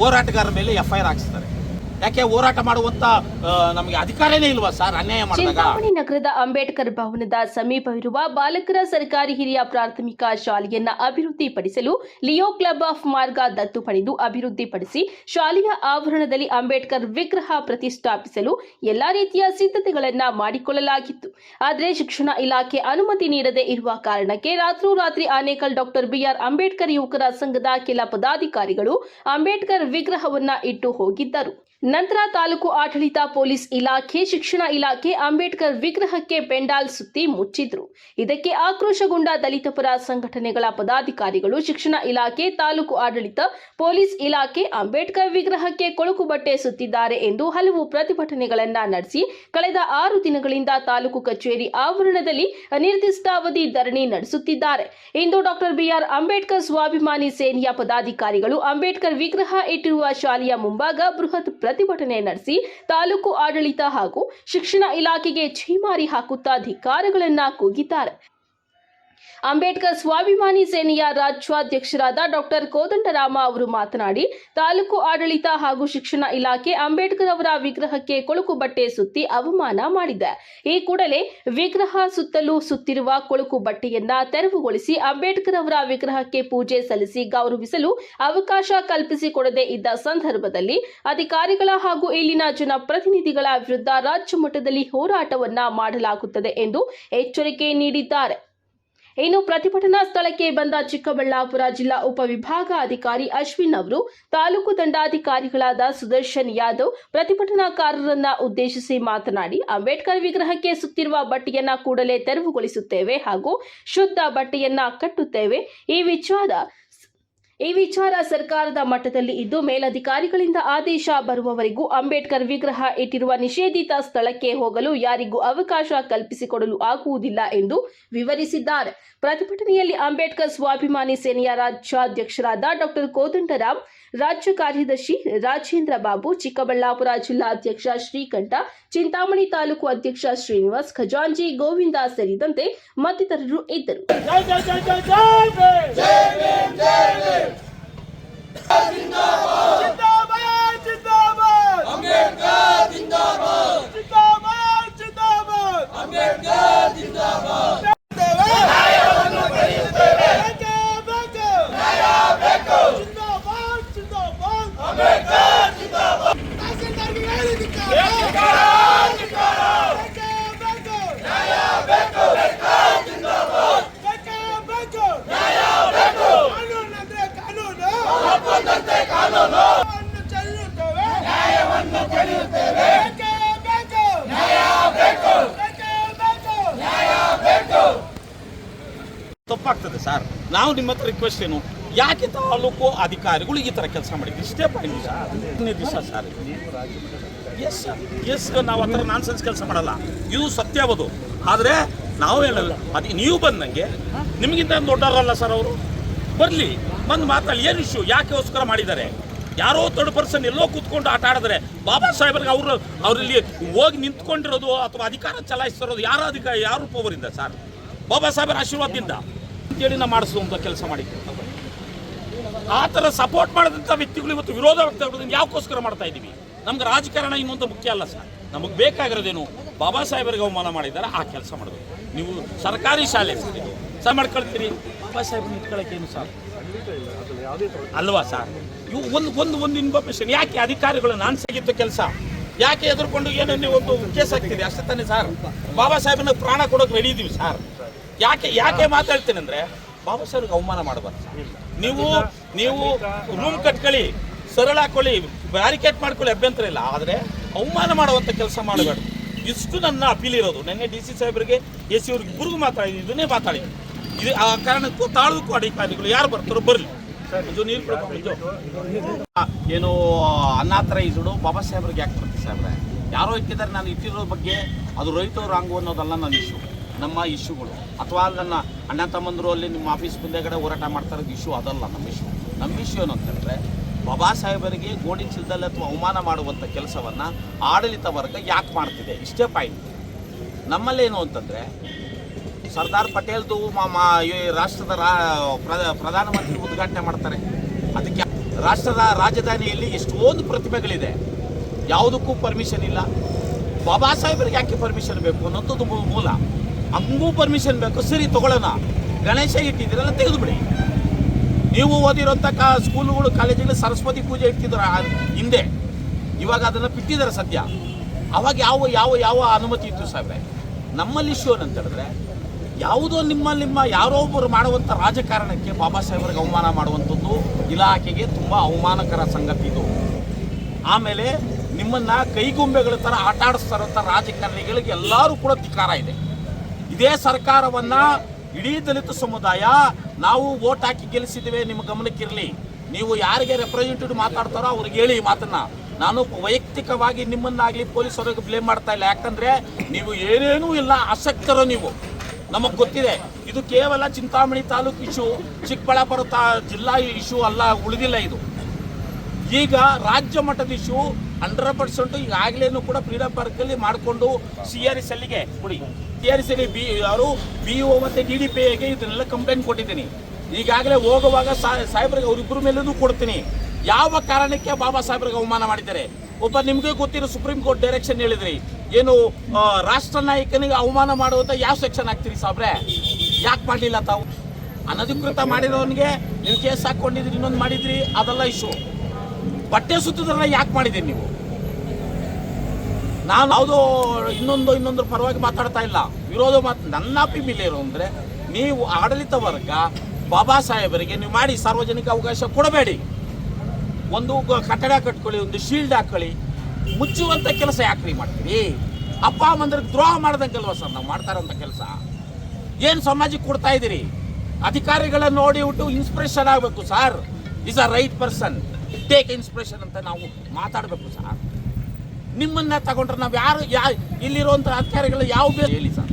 ಹೋರಾಟಗಾರರ ಮೇಲೆ F I R ಹಾಕ್ಸ್ತಾರೆ ಯಾಕೆ ಹೋರಾಟ ಮಾಡುವಂತ ನಮಗೆ ಅಧಿಕಾರನೇ ಇಲ್ವಾ ಸರ್? ಅನ್ಯಾಯ ಚಿಂತಾಮಣಿ ನಗರದ ಅಂಬೇಡ್ಕರ್ ಭವನದ ಸಮೀಪವಿರುವ ಬಾಲಕರ ಸರ್ಕಾರಿ ಹಿರಿಯ ಪ್ರಾಥಮಿಕ ಶಾಲೆಯನ್ನ ಅಭಿವೃದ್ಧಿಪಡಿಸಲು ಲಿಯೋ ಕ್ಲಬ್ ಆಫ್ ಮಾರ್ಗ ದತ್ತು ಪಡೆದು ಅಭಿವೃದ್ಧಿಪಡಿಸಿ ಶಾಲೆಯ ಆವರಣದಲ್ಲಿ ಅಂಬೇಡ್ಕರ್ ವಿಗ್ರಹ ಪ್ರತಿಷ್ಠಾಪಿಸಲು ಎಲ್ಲಾ ರೀತಿಯ ಸಿದ್ಧತೆಗಳನ್ನ ಮಾಡಿಕೊಳ್ಳಲಾಗಿತ್ತು. ಆದರೆ ಶಿಕ್ಷಣ ಇಲಾಖೆ ಅನುಮತಿ ನೀಡದೇ ಇರುವ ಕಾರಣಕ್ಕೆ ರಾತ್ರೋರಾತ್ರಿ ಆನೇಕಲ್ ಡಾಕ್ಟರ್ ಬಿಆರ್ ಅಂಬೇಡ್ಕರ್ ಯುವಕರ ಸಂಘದ ಕೆಲ ಪದಾಧಿಕಾರಿಗಳು ಅಂಬೇಡ್ಕರ್ ವಿಗ್ರಹವನ್ನ ಇಟ್ಟು ಹೋಗಿದ್ದರು. ನಂತರ ತಾಲೂಕು ಆಡಳಿತ ಪೊಲೀಸ್ ಇಲಾಖೆ, ಶಿಕ್ಷಣ ಇಲಾಖೆ ಅಂಬೇಡ್ಕರ್ ವಿಗ್ರಹಕ್ಕೆ ಪೆಂಡಾಲ್ ಸುತ್ತಿ ಮುಚ್ಚಿದ್ರು. ಇದಕ್ಕೆ ಆಕ್ರೋಶಗೊಂಡ ದಲಿತ ಪರ ಸಂಘಟನೆಗಳ ಪದಾಧಿಕಾರಿಗಳು, ಶಿಕ್ಷಣ ಇಲಾಖೆ, ತಾಲೂಕು ಆಡಳಿತ, ಪೊಲೀಸ್ ಇಲಾಖೆ ಅಂಬೇಡ್ಕರ್ ವಿಗ್ರಹಕ್ಕೆ ಕೊಳುಕು ಬಟ್ಟೆ ಸುತ್ತಿದ್ದಾರೆ ಎಂದು ಹಲವು ಪ್ರತಿಭಟನೆಗಳನ್ನ ನಡೆಸಿ, ಕಳೆದ ಆರು ದಿನಗಳಿಂದ ತಾಲೂಕು ಕಚೇರಿ ಆವರಣದಲ್ಲಿ ಅನಿರ್ದಿಷ್ಟಾವಧಿ ಧರಣಿ ನಡೆಸುತ್ತಿದ್ದಾರೆ. ಇಂದು ಡಾಕ್ಟರ್ ಬಿಆರ್ ಅಂಬೇಡ್ಕರ್ ಸ್ವಾಭಿಮಾನಿ ಸೇನೆಯ ಪದಾಧಿಕಾರಿಗಳು ಅಂಬೇಡ್ಕರ್ ವಿಗ್ರಹ ಇಟ್ಟಿರುವ ಶಾಲೆಯ ಮುಂಭಾಗ ಬೃಹತ್ ಪ್ರತಿಭಟನೆ ನಡೆಸಿ ತಾಲೂಕು ಆಡಳಿತ ಹಾಗೂ ಶಿಕ್ಷಣ ಇಲಾಖೆಗೆ ಛೀಮಾರಿ ಹಾಕುತ್ತಾ ಅಧಿಕಾರಗಳನ್ನ ಕೂಗಿದ್ದಾರೆ. ಅಂಬೇಡ್ಕರ್ ಸ್ವಾಭಿಮಾನಿ ಸೇನೆಯ ರಾಜ್ಯಾಧ್ಯಕ್ಷರಾದ ಡಾಕ್ಟರ್ ಕೋದಂಡರಾಮ ಅವರು ಮಾತನಾಡಿ, ತಾಲೂಕು ಆಡಳಿತ ಹಾಗೂ ಶಿಕ್ಷಣ ಇಲಾಖೆ ಅಂಬೇಡ್ಕರ್ ಅವರ ವಿಗ್ರಹಕ್ಕೆ ಕೊಳುಕು ಬಟ್ಟೆ ಸುತ್ತಿ ಅವಮಾನ ಮಾಡಿದೆ. ಈ ಕೂಡಲೇ ವಿಗ್ರಹ ಸುತ್ತಲೂ ಸುತ್ತಿರುವ ಕೊಳುಕು ಬಟ್ಟೆಯನ್ನ ತೆರವುಗೊಳಿಸಿ ಅಂಬೇಡ್ಕರ್ ಅವರ ವಿಗ್ರಹಕ್ಕೆ ಪೂಜೆ ಸಲ್ಲಿಸಿ ಗೌರವಿಸಲು ಅವಕಾಶ ಕಲ್ಪಿಸಿಕೊಡದೇ ಇದ್ದ ಸಂದರ್ಭದಲ್ಲಿ ಅಧಿಕಾರಿಗಳ ಹಾಗೂ ಇಲ್ಲಿನ ಜನಪ್ರತಿನಿಧಿಗಳ ವಿರುದ್ಧ ರಾಜ್ಯ ಮಟ್ಟದಲ್ಲಿ ಹೋರಾಟವನ್ನ ಮಾಡಲಾಗುತ್ತದೆ ಎಂದು ಎಚ್ಚರಿಕೆ ನೀಡಿದ್ದಾರೆ. ಇನ್ನು ಪ್ರತಿಭಟನಾ ಸ್ಥಳಕ್ಕೆ ಬಂದ ಚಿಕ್ಕಬಳ್ಳಾಪುರ ಜಿಲ್ಲಾ ಉಪವಿಭಾಗಾಧಿಕಾರಿ ಅಶ್ವಿನ್ ಅವರು ತಾಲೂಕು ದಂಡಾಧಿಕಾರಿಗಳಾದ ಸುದರ್ಶನ್ ಯಾದವ್ ಪ್ರತಿಭಟನಾಕಾರರನ್ನ ಉದ್ದೇಶಿಸಿ ಮಾತನಾಡಿ, ಅಂಬೇಡ್ಕರ್ ವಿಗ್ರಹಕ್ಕೆ ಸುತ್ತಿರುವ ಬಟ್ಟೆಯನ್ನ ಕೂಡಲೇ ತೆರವುಗೊಳಿಸುತ್ತೇವೆ ಹಾಗೂ ಶುದ್ಧ ಬಟ್ಟೆಯನ್ನ ಕಟ್ಟುತ್ತೇವೆ. ಈ ವಿಚಾರ ಈ ವಿಚಾರ ಸರ್ಕಾರದ ಮಟ್ಟದಲ್ಲಿ ಇದ್ದು ಮೇಲಧಿಕಾರಿಗಳಿಂದ ಆದೇಶ ಬರುವವರೆಗೂ ಅಂಬೇಡ್ಕರ್ ವಿಗ್ರಹ ಇಟ್ಟಿರುವ ನಿಷೇಧಿತ ಸ್ಥಳಕ್ಕೆ ಹೋಗಲು ಯಾರಿಗೂ ಅವಕಾಶ ಕಲ್ಪಿಸಿಕೊಡಲು ಆಗುವುದಿಲ್ಲ ಎಂದು ವಿವರಿಸಿದ್ದಾರೆ. ಪ್ರತಿಭಟನೆಯಲ್ಲಿ ಅಂಬೇಡ್ಕರ್ ಸ್ವಾಭಿಮಾನಿ ಸೇನೆಯ ರಾಜ್ಯಾಧ್ಯಕ್ಷರಾದ ಡಾಕ್ಟರ್ ಕೋದಂಡರಾಮ್, ರಾಜ್ಯ ಕಾರ್ಯದರ್ಶಿ ರಾಜೇಂದ್ರ ಬಾಬು, ಚಿಕ್ಕಬಳ್ಳಾಪುರ ಜಿಲ್ಲಾಧ್ಯಕ್ಷ ಶ್ರೀಕಂಠ, ಚಿಂತಾಮಣಿ ತಾಲೂಕು ಅಧ್ಯಕ್ಷ ಶ್ರೀನಿವಾಸ್ ಖಜಾಂಜಿ ಗೋವಿಂದ ಸೇರಿದಂತೆ ಮತ್ತಿತರರು ಇದ್ದರು. ਜਿੰਦਾਬਾਦ। ਜਿੰਦਾਬਾਦ ತಪ್ಪಾಗ್ತದೆ ಸರ್. ನಾವು ನಿಮ್ಮ ಹತ್ರ ರಿಕ್ವೆಸ್ಟ್ ಏನು? ಯಾಕೆ ತಾಲೂಕು ಅಧಿಕಾರಿಗಳು ಈ ತರ ಕೆಲಸ ಮಾಡಿದ್ರು? ಇಷ್ಟೇ ಪಾಯಿಂಟ್ ಹದಿನೈದು ದಿವಸ ಸರ್. ಎಸ್ ಎಸ್ ನಾವು ಹತ್ರ ನಾನ್ ಸೆನ್ಸ್ ಕೆಲಸ ಮಾಡಲ್ಲ. ಇದು ಸತ್ಯವದು ಆದರೆ ನಾವು ಹೇಳಲ್ಲ. ಅದು ನೀವು ಬಂದಂಗೆ ನಿಮಗಿಂತ ದೊಡ್ಡವರಲ್ಲ ಸರ್ ಅವರು. ಬರಲಿ. ಬಂದು ಮಾತಾಡಲಿ. ಏನು ಇಶ್ಯೂ ಯಾಕೆಗೋಸ್ಕರ ಮಾಡಿದ್ದಾರೆ? ಯಾರೋ ತರ್ಡ್ ಪರ್ಸನ್ ಎಲ್ಲೋ ಕೂತ್ಕೊಂಡು ಆಟ ಆಡಿದ್ರೆ ಬಾಬಾ ಸಾಹೇಬ್ರಿಗೆ ಅವರು ಅವರಲ್ಲಿ ಹೋಗಿ ನಿಂತ್ಕೊಂಡಿರೋದು ಅಥವಾ ಅಧಿಕಾರ ಚಲಾಯಿಸ್ತಿರೋದು ಯಾರ ಅಧಿಕಾರ ಯಾರು ಪವರಿಂದ ಸರ್ ಬಾಬಾ ಸಾಹೇಬರ ಆಶೀರ್ವಾದದಿಂದ. ಅಂತೇಳಿ ನಾವು ಮಾಡಿಸುವಂಥ ಕೆಲಸ ಮಾಡಿ. ಆ ಥರ ಸಪೋರ್ಟ್ ಮಾಡಿದಂಥ ವ್ಯಕ್ತಿಗಳು ಇವತ್ತು ವಿರೋಧ ವ್ಯಕ್ತಪಡಿಸೋದನ್ನ ಯಾವಕ್ಕೋಸ್ಕರ ಮಾಡ್ತಾ ಇದ್ದೀವಿ? ನಮ್ಗೆ ರಾಜಕಾರಣ ಇನ್ನೊಂದು ಮುಖ್ಯ ಅಲ್ಲ ಸರ್. ನಮಗೆ ಬೇಕಾಗಿರೋದೇನು ಬಾಬಾ ಸಾಹೇಬರಿಗೆ ಅವಮಾನ ಮಾಡಿದ್ದಾರೆ, ಆ ಕೆಲಸ ಮಾಡೋದು ನೀವು ಸರ್ಕಾರಿ ಶಾಲೆ ಸರ್ ಇದು. ಸರ್, ಮಾಡ್ಕೊಳ್ತೀರಿ? ಬಾಬಾ ಸಾಹೇಬ್ ಇಟ್ಕೊಳ್ಳೋಕೆ ಏನು ಸರ್ ಅಲ್ವಾ ಸರ್? ಇವು ಒಂದು ಒಂದು ಒಂದು ಇನ್ಫಾರ್ಮೇಶನ್ ಯಾಕೆ ಅಧಿಕಾರಿಗಳು ನಾನು ಸಿಗಿತ್ತು ಕೆಲಸ? ಯಾಕೆ ಎದುರ್ಕೊಂಡು ಏನೋ ನೀವು ಒಂದು ಕೇಸ್ ಹಾಕ್ತೀರಿ ಅಷ್ಟೇ ತಾನೇ ಸರ್. ಬಾಬಾ ಸಾಹೇಬನ ಪ್ರಾಣ ಕೊಡೋಕೆ ರೆಡಿ ಇದೀವಿ ಸರ್. ಯಾಕೆ ಯಾಕೆ ಮಾತಾಡ್ತೀನಿ ಅಂದ್ರೆ ಬಾಬಾ ಸಾಹೇಬ್ಗೆ ಅವಮಾನ ಮಾಡಬಾರ್ದು. ನೀವು ನೀವು ರೂಮ್ ಕಟ್ಕೊಳ್ಳಿ ಸರಳ ಹಾಕೊಳ್ಳಿ ಬ್ಯಾರಿಕೇಡ್ ಮಾಡ್ಕೊಳ್ಳಿ ಅಭ್ಯಂತರ ಇಲ್ಲ. ಆದರೆ ಅವಮಾನ ಮಾಡುವಂಥ ಕೆಲಸ ಮಾಡಬೇಡ ಇಷ್ಟು ನನ್ನ ಅಪೀಲ್ ಇರೋದು. ನೆನ್ನೆ ಡಿ ಸಿ ಸಾಹೇಬರಿಗೆ ಎ ಸಿ ಅವ್ರಿಗೆ ಗುರುಗು ಮಾತಾಡಿ ಇದನ್ನೇ ಮಾತಾಡಿ. ಇದು ಆ ಕಾರಣಕ್ಕೂ ತಾಳ್ದಕ್ಕೂ ಅಧಿಕಾರಿಗಳು. ಯಾರು ಬರ್ತಾರೋ ಬರಲಿ. ಏನು ಏನು ಅನಾಥರೈಸ್ಡು ಬಾಬಾ ಸಾಹೇಬ್ರಿಗೆ ಯಾಕೆ ಬರ್ತೀವಿ ಸಾಹೇಬ್ರೆ? ಯಾರೋ ಇಟ್ಟಿದ್ದಾರೆ ನಾನು ಇಟ್ಟಿರೋ ಬಗ್ಗೆ ಅದು ರೈತರು ಹಂಗು ಅನ್ನೋದಲ್ಲ ನನ್ನ ಇಶ್ಯೂ. ನಮ್ಮ ಇಶ್ಯೂಗಳು. ಅಥವಾ ನನ್ನ ಅಣ್ಣ ತಮ್ಮಂದರು ಅಲ್ಲಿ ನಿಮ್ಮ ಆಫೀಸ್ ಮುಂದೆಗಡೆ ಹೋರಾಟ ಮಾಡ್ತಾ ಇರೋದು ಇಶ್ಯೂ ಅದಲ್ಲ, ನಮ್ಮ ಇಶ್ಯೂ. ನಮ್ಮ ಇಶ್ಯೂ ಏನು ಅಂತಂದರೆ, ಬಾಬಾ ಸಾಹೇಬರಿಗೆ ಗೋಣಿ ಚೀಲದಲ್ಲಿ ಅಥವಾ ಅವಮಾನ ಮಾಡುವಂಥ ಕೆಲಸವನ್ನು ಆಡಳಿತ ವರ್ಗ ಯಾಕೆ ಮಾಡ್ತಿದೆ? ಇಷ್ಟೇ ಪಾಯಿಂಟ್ ನಮ್ಮಲ್ಲೇನು ಅಂತಂದರೆ, ಸರ್ದಾರ್ ಪಟೇಲ್ದು ಮಾ ರಾಷ್ಟ್ರದ ರಾ, ಪ್ರ- ಪ್ರಧಾನಮಂತ್ರಿ ಉದ್ಘಾಟನೆ ಮಾಡ್ತಾರೆ. ಅದಕ್ಕೆ ರಾಷ್ಟ್ರದ ರಾಜಧಾನಿಯಲ್ಲಿ ಎಷ್ಟೊಂದು ಪ್ರತಿಭೆಗಳಿದೆ. ಯಾವುದಕ್ಕೂ ಪರ್ಮಿಷನ್ ಇಲ್ಲ. ಬಾಬಾ ಸಾಹೇಬರಿಗೆ ಯಾಕೆ ಪರ್ಮಿಷನ್ ಬೇಕು ಅನ್ನೋದು ಮೂಲ. ಹಂಗೂ ಪರ್ಮಿಷನ್ ಬೇಕು. ಸರಿ, ತಗೊಳ್ಳೋಣ. ಗಣೇಶ ಇಟ್ಟಿದ್ದೀರಲ್ಲ, ತೆಗೆದುಬಿಡಿ. ನೀವು ಓದಿರೋಂಥ ಕಾ ಸ್ಕೂಲುಗಳು, ಕಾಲೇಜುಗಳು ಸರಸ್ವತಿ ಪೂಜೆ ಇಟ್ಟಿದ್ರು ಹಿಂದೆ. ಇವಾಗ ಅದನ್ನು ಬಿಟ್ಟಿದ್ದಾರೆ ಸದ್ಯ. ಅವಾಗ ಯಾವ ಯಾವ ಯಾವ ಅನುಮತಿ ಇತ್ತು ಸಾಹೇಬ್ರೆ? ನಮ್ಮಲ್ಲಿ ಇಶ್ಯೂ ಏನಂತ ಹೇಳಿದ್ರೆ, ಯಾವುದೋ ನಿಮ್ಮ ನಿಮ್ಮ ಯಾರೋ ಒಬ್ಬರು ಮಾಡುವಂಥ ರಾಜಕಾರಣಕ್ಕೆ ಬಾಬಾ ಸಾಹೇಬರಿಗೆ ಅವಮಾನ ಮಾಡುವಂಥದ್ದು ಇಲಾಖೆಗೆ ತುಂಬ ಅವಮಾನಕರ ಸಂಗತಿ ಇದು. ಆಮೇಲೆ ನಿಮ್ಮನ್ನು ಕೈಗೊಂಬೆಗಳ ಥರ ಆಟ ಆಡಿಸ್ತಾರಂಥ ರಾಜಕಾರಣಿಗಳಿಗೆ ಎಲ್ಲರೂ ಕೂಡ ಧಿಕಾರ ಇದೆ. ಇದೇ ಸರ್ಕಾರವನ್ನ ಇಡೀ ದಲಿತ ಸಮುದಾಯ ನಾವು ಓಟ್ ಹಾಕಿ ಗೆಲ್ಲಿಸಿದ್ದೇವೆ, ನಿಮ್ಮ ಗಮನಕ್ಕಿರಲಿ. ನೀವು ಯಾರಿಗೆ ರೆಪ್ರೆಸೆಂಟೇಟಿವ್ ಮಾತಾಡ್ತಾರೋ ಅವ್ರಿಗೆ ಹೇಳಿ ಈ ಮಾತನ್ನ. ನಾನು ವೈಯಕ್ತಿಕವಾಗಿ ನಿಮ್ಮನ್ನಾಗಲಿ ಪೊಲೀಸರಿಗೆ ಬ್ಲೇಮ್ ಮಾಡ್ತಾ ಇಲ್ಲ. ಯಾಕಂದ್ರೆ ನೀವು ಏನೇನೂ ಇಲ್ಲ, ಆಸಕ್ತರೋ ನೀವು. ನಮಗೆ ಗೊತ್ತಿದೆ, ಇದು ಕೇವಲ ಚಿಂತಾಮಣಿ ತಾಲೂಕು ಇಶ್ಯೂ ಚಿಕ್ಕಬಳ್ಳಾಪುರ ತಾ, ಜಿಲ್ಲಾ ಇಶ್ಯೂ ಅಲ್ಲ, ಉಳಿದಿಲ್ಲ ಇದು. ಈಗ ರಾಜ್ಯ ಮಟ್ಟದ ಇಶ್ಯೂ ಹಂಡ್ರೆಡ್ ಪರ್ಸೆಂಟ್ ಈಗಾಗಲೇನು ಕೂಡ ಫ್ರೀಡಮ್ ಪಾರ್ಕಲ್ಲಿ ಮಾಡಿಕೊಂಡು ಸಿ ಆರ್ ಎಸ್ ಅಲ್ಲಿಗೆ ಕೊಡಿ. ಸಿ ಆರ್ ಎಸ್ ಅಲ್ಲಿ ಬಿ, ಅವರು ಬಿ ಓ ಮತ್ತು ಡಿ ಡಿ ಪಿ ಎಗೆ ಇದನ್ನೆಲ್ಲ ಕಂಪ್ಲೇಂಟ್ ಕೊಟ್ಟಿದ್ದೀನಿ. ಈಗಾಗಲೇ ಹೋಗುವಾಗ ಸಾಹೇಬ್ರಿಗೆ ಅವರಿಬ್ಬರ ಮೇಲೂ ಕೊಡ್ತೀನಿ. ಯಾವ ಕಾರಣಕ್ಕೆ ಬಾಬಾ ಸಾಹೇಬ್ರಿಗೆ ಅವಮಾನ ಮಾಡಿದ್ದಾರೆ? ಒಬ್ಬ ನಿಮಗೆ ಗೊತ್ತಿರೋ ಸುಪ್ರೀಂ ಕೋರ್ಟ್ ಡೈರೆಕ್ಷನ್ ಹೇಳಿದ್ರಿ. ಏನು ರಾಷ್ಟ್ರ ನಾಯಕನಿಗೆ ಅವಮಾನ ಮಾಡುವಂತ ಯಾವ ಸೆಕ್ಷನ್ ಹಾಕ್ತೀರಿ ಸಾಬ್ರೆ? ಯಾಕೆ ಮಾಡಲಿಲ್ಲ ತಾವು? ಅನಧಿಕೃತ ಮಾಡಿರೋನಿಗೆ ನೀವು ಕೇಸ್ ಹಾಕೊಂಡಿದ್ರಿ, ಇನ್ನೊಂದು ಮಾಡಿದ್ರಿ, ಅದೆಲ್ಲ ಇಶ್ಯೂ ಬಟ್ಟೆ ಸುತ್ತದನ್ನ ಯಾಕೆ ಮಾಡಿದೆ ನೀವು? ನಾನು ಯಾವುದೋ ಇನ್ನೊಂದು ಇನ್ನೊಂದು ಪರವಾಗಿ ಮಾತಾಡ್ತಾ ಇಲ್ಲ. ವಿರೋಧ ಮಾತು ನನ್ನ ಅಪಿಮಿಲ್ ಇರೋ ಅಂದರೆ ನೀವು ಆಡಳಿತ ವರ್ಗ ಬಾಬಾ ಸಾಹೇಬರಿಗೆ ನೀವು ಮಾಡಿ ಸಾರ್ವಜನಿಕ ಅವಕಾಶ ಕೊಡಬೇಡಿ. ಒಂದು ಕಟ್ಟಡ ಕಟ್ಕೊಳ್ಳಿ, ಒಂದು ಶೀಲ್ಡ್ ಹಾಕೊಳ್ಳಿ ಮುಚ್ಚುವಂಥ ಕೆಲಸ ಯಾಕೆ ನೀವು ಮಾಡ್ತೀರಿ? ಅಪ್ಪ ಅಮ್ಮಂದ್ರಿಗೆ ದ್ರೋಹ ಮಾಡ್ದಂಗಲ್ವ ಸರ್ ನಾವು ಮಾಡ್ತಾ ಇರೋಂಥ ಕೆಲಸ? ಏನು ಸಮಾಜಕ್ಕೆ ಕೊಡ್ತಾ ಇದ್ದೀರಿ? ಅಧಿಕಾರಿಗಳನ್ನ ನೋಡಿ ಇನ್ಸ್ಪಿರೇಷನ್ ಆಗಬೇಕು sir. Is a right person take inspiration ಅಂತ ನಾವು ಮಾತಾಡಬೇಕು ಸರ್. ನಿಮ್ಮನ್ನ ತಗೊಂಡ್ರೆ ನಾವು ಯಾರು ಯಾ ಇಲ್ಲಿರುವಂಥ ಅಧಿಕಾರಿಗಳು ಯಾವ ಹೇಳಿ ಸರ್.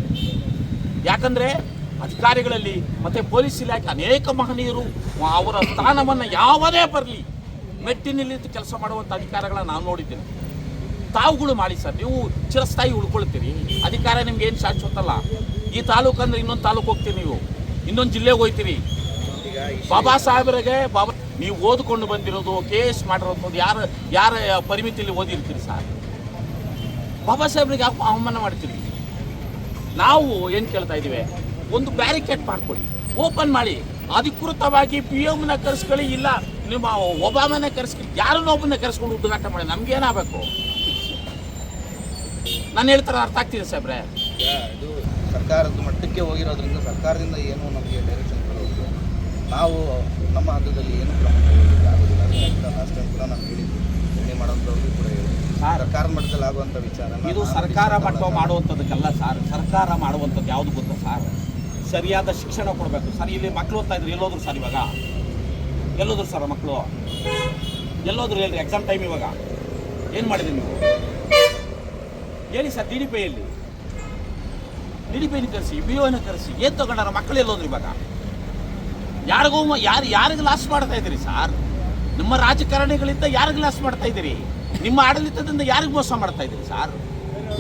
ಯಾಕಂದ್ರೆ ಅಧಿಕಾರಿಗಳಲ್ಲಿ ಮತ್ತೆ ಪೊಲೀಸ್ ಇಲಾಖೆ ಅನೇಕ ಮಹನೀಯರು ಅವರ ಸ್ಥಾನವನ್ನು ಯಾವುದೇ ಬರಲಿ ಮೆಟ್ಟಿನಲ್ಲಿ ಕೆಲಸ ಮಾಡುವಂಥ ಅಧಿಕಾರಿಗಳನ್ನ ನಾನು ನೋಡಿದ್ದೇನೆ. ತಾವುಗಳು ಮಾಡಿ ಸರ್ ನೀವು ಚಿರಸ್ಥಾಯಿ ಉಳ್ಕೊಳ್ತೀರಿ. ಅಧಿಕಾರ ನಿಮ್ಗೆ ಏನು ಶಾಶ್ವತಲ್ಲ. ಈ ತಾಲೂಕು ಅಂದ್ರೆ ಇನ್ನೊಂದು ತಾಲೂಕು ಹೋಗ್ತೀರಿ ನೀವು. ಇನ್ನೊಂದು ಜಿಲ್ಲೆಗೆ ಹೋಗ್ತೀರಿ ಬಾಬಾ ಸಾಹೇಬರಿಗೆ ಬಾಬಾ ನೀವು ಓದ್ಕೊಂಡು ಬಂದಿರೋದು ಕೆ ಎಸ್ ಮಾಡಿರೋದು ಯಾರ ಯಾರ ಪರಿಮಿತಿಯಲ್ಲಿ ಓದಿರ್ತೀರಿ ಸರ್? ಬಾಬಾ ಸಾಹೇಬ್ರಿಗೆ ಯಾಕೆ ಅವಮಾನ ಮಾಡ್ತೀರಿ? ನಾವು ಏನು ಕೇಳ್ತಾ ಇದ್ದೀವಿ? ಒಂದು ಬ್ಯಾರಿಕೇಡ್ ಮಾಡ್ಕೊಳ್ಳಿ. ಓಪನ್ ಮಾಡಿ. ಅಧಿಕೃತವಾಗಿ ಪಿ ಎಮ್ನ ಕರೆಸ್ಕೊಳ್ಳಿ, ಇಲ್ಲ ನಿಮ್ಮ ಒಬಾಮನ ಕರೆಸ್ಕೊಳ್ಳಿ ಯಾರನ್ನ ಒಬ್ಬನ ಕರೆಸ್ಕೊಂಡು ಉದ್ಘಾಟ ಮಾಡಿ ನಮ್ಗೇನಾಗಬೇಕು ನಾನು ಹೇಳ್ತಾರೆ ಅರ್ಥ ಆಗ್ತಿದೆ ಸಾಹೇಬ್ರೆ? ಇದು ಸರ್ಕಾರದ ಮಟ್ಟಕ್ಕೆ ಹೋಗಿರೋದ್ರಿಂದ ಸರ್ಕಾರದಿಂದ ಏನು ನಮಗೆ ಡೈರೆಕ್ಷನ್ ನಾವು ನಮ್ಮ ಹಂತದಲ್ಲಿ ಏನು ಕ್ರಮ ಆಗೋದಿಲ್ಲ. ಲಾಸ್ಟ್ ಟೈಮ್ ಕೂಡ ನಾವು ಹೇಳಿದ್ವಿ. ಎಣ್ಣೆ ಮಾಡೋಂಥವ್ರಿಗೂ ಕೂಡ ಹೇಳಿದ್ದೆ ಸರ್ಕಾರ ಮಟ್ಟದಲ್ಲಿ ಆಗುವಂಥ ವಿಚಾರ ಇದು ಸರ್ಕಾರ ಮಟ್ಟ ಮಾಡುವಂಥದ್ದಕ್ಕೆಲ್ಲ ಸಾರ್. ಸರ್ಕಾರ ಮಾಡುವಂಥದ್ದು ಯಾವುದು ಗೊತ್ತಾ ಸಾರ್? ಸರಿಯಾದ ಶಿಕ್ಷಣ ಕೊಡಬೇಕು. ಸರ್ ಇಲ್ಲಿ ಮಕ್ಕಳು ಓದ್ತಾ ಇದ್ರು ಎಲ್ಲೋದ್ರು ಸರ್ ಇವಾಗ? ಎಲ್ಲೋದ್ರು ಸರ್ ಮಕ್ಕಳು ಎಲ್ಲೋದ್ರು ಹೇಳ್ರಿ ಎಕ್ಸಾಮ್ ಟೈಮ್ ಇವಾಗ. ಏನು ಮಾಡಿದ್ರಿ ನೀವು? ಹೇಳಿ ಸರ್ ಡಿ ಡಿ ಪಿಯಲ್ಲಿ ಡಿ ಡಿ ಪಿಯನ್ನು ಕರೆಸಿ ಬಿ ಓನ ಕರೆಸಿ. ಏನು ತಗೊಂಡಾರ ಮಕ್ಕಳು ಎಲ್ಲೋದ್ರು ಇವಾಗ? ಯಾರಿಗೂ ಯಾರು ಯಾರಿಗೆ ಲಾಸ್ ಮಾಡ್ತಾ ಇದ್ದೀರಿ ಸರ್? ನಿಮ್ಮ ರಾಜಕಾರಣಿಗಳಿಂದ ಯಾರಿಗೆ ಲಾಸ್ ಮಾಡ್ತಾ ಇದ್ದೀರಿ? ನಿಮ್ಮ ಆಡಳಿತದಿಂದ ಯಾರಿಗೆ ಮೋಸ ಮಾಡ್ತಾ ಇದ್ದೀರಿ ಸರ್?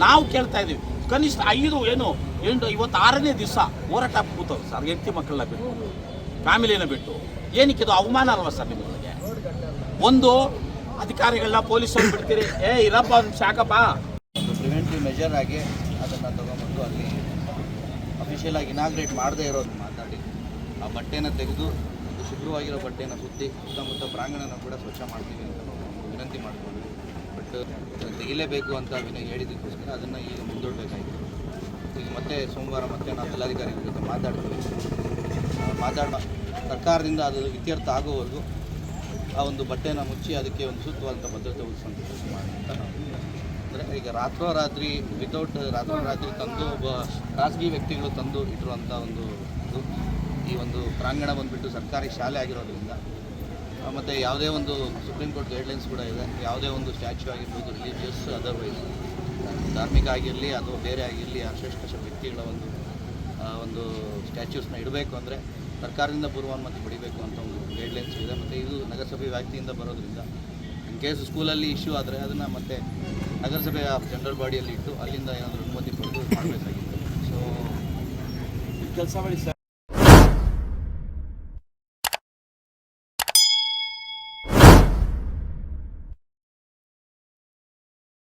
ನಾವು ಕೇಳ್ತಾ ಇದ್ದೀವಿ. ಕನಿಷ್ಠ ಐದು, ಏನು, ಎಂಟು, ಇವತ್ತು ಆರನೇ ದಿವಸ ಹೋರಾಟ ಕೂತವ್ರು ಸರ್, ಹೆಂಡತಿ ಮಕ್ಕಳನ್ನ ಬಿಟ್ಟು, ಫ್ಯಾಮಿಲಿನ ಬಿಟ್ಟು. ಏನಕ್ಕೆ ಇದು ಅವಮಾನ ಅಲ್ವಾ ಸರ್ ನಿಮಗೆ? ಒಂದು, ಅಧಿಕಾರಿಗಳನ್ನ ಪೊಲೀಸರು ಬಿಡ್ತೀರಿ. ಏ, ಇರಪ್ಪ ಒಂದು ಸಾಕಪ್ಪ ಪ್ರಿವೆಂಟಿವ್ ಮೆಜರ್ ಆಗಿ ಅದನ್ನು ತಗೊಂಬಂದು ಅಲ್ಲಿ ಅಫಿಷಿಯಲ್ ಆಗಿ ಇನಾಗ್ರೇಟ್ ಮಾಡದೇ ಇರೋದು ಮಾತಾಡಿ. ಆ ಬಟ್ಟೆನ ತೆಗೆದು ಒಂದು ಶುಭ್ರವಾಗಿರೋ ಬಟ್ಟೆನ ಸುತ್ತಿ ಸುತ್ತಮುತ್ತ ಪ್ರಾಂಗಣನ ಕೂಡ ಸ್ವಚ್ಛ ಮಾಡ್ತೀವಿ ಅಂತ ವಿನಂತಿ ಮಾಡಿಕೊಂಡ್ವಿ ಬಟ್ ತೆಗಿಲೇಬೇಕು ಅಂತ ವಿನಯ ಹೇಳಿದ್ದಕ್ಕೋಸ್ಕರ ಅದನ್ನು ಈಗ ಮುಂದೂಡಬೇಕಾಯಿತು. ಈಗ ಮತ್ತೆ ಸೋಮವಾರ ಮತ್ತೆ ನಾವು ಜಿಲ್ಲಾಧಿಕಾರಿಗಳ ಜೊತೆ ಮಾತಾಡ್ತೀವಿ. ಮಾತಾಡ ಸರ್ಕಾರದಿಂದ ಅದು ಇತ್ಯರ್ಥ ಆಗೋವರೆಗೂ ಆ ಒಂದು ಬಟ್ಟೆನ ಮುಚ್ಚಿ ಅದಕ್ಕೆ ಒಂದು ಸೂಕ್ತವಾದಂಥ ಭದ್ರತೆ ಉಳಿಸುವಂಥ ಕೆಲಸ ಮಾಡಿ ಅಂತ ನಾವು ಅಂದರೆ ಈಗ ರಾತ್ರೋರಾತ್ರಿ ವಿತೌಟ್ ರಾತ್ರೋರಾತ್ರಿ ತಂದು ಒಬ್ಬ ಖಾಸಗಿ ವ್ಯಕ್ತಿಗಳು ತಂದು ಇಟ್ಟಿರುವಂಥ ಒಂದು ಈ ಒಂದು ಪ್ರಾಂಗಣ ಬಂದುಬಿಟ್ಟು ಸರ್ಕಾರಿ ಶಾಲೆ ಆಗಿರೋದ್ರಿಂದ ಮತ್ತು ಯಾವುದೇ ಒಂದು ಸುಪ್ರೀಂ ಕೋರ್ಟ್ ಗೈಡ್ಲೈನ್ಸ್ ಕೂಡ ಇದೆ. ಯಾವುದೇ ಒಂದು ಸ್ಟ್ಯಾಚ್ಯೂ ಆಗಿರ್ಬೋದು ರಿಲಿಜಿಯಸ್ ಅದರ್ವೈಸ್ ಧಾರ್ಮಿಕ ಆಗಿರಲಿ ಅಥವಾ ಬೇರೆ ಆಗಿರಲಿ ಅಶ್ರೇಷ್ಠ ವ್ಯಕ್ತಿಗಳ ಒಂದು ಒಂದು ಸ್ಟ್ಯಾಚ್ಯೂಸ್ನ ಇಡಬೇಕು ಅಂದರೆ ಸರ್ಕಾರದಿಂದ ಪೂರ್ವಾನುಮತಿ ಪಡಿಬೇಕು ಅಂತ ಒಂದು ಗೈಡ್ಲೈನ್ಸ್ ಇದೆ. ಮತ್ತು ಇದು ನಗರಸಭೆ ವ್ಯಾಪ್ತಿಯಿಂದ ಬರೋದ್ರಿಂದ ಇನ್ ಕೇಸ್ ಸ್ಕೂಲಲ್ಲಿ ಇಶ್ಯೂ ಆದರೆ ಅದನ್ನು ಮತ್ತೆ ನಗರಸಭೆಯ ಜನರಲ್ ಬಾಡಿಯಲ್ಲಿ ಇಟ್ಟು ಅಲ್ಲಿಂದ ಏನಾದರೂ ಅನುಮತಿ ಪಡೆದು ಮಾಡಬೇಕಾಗಿತ್ತು. ಸೊ ಕೆಲಸ ಮಾಡಿ ಸರ್.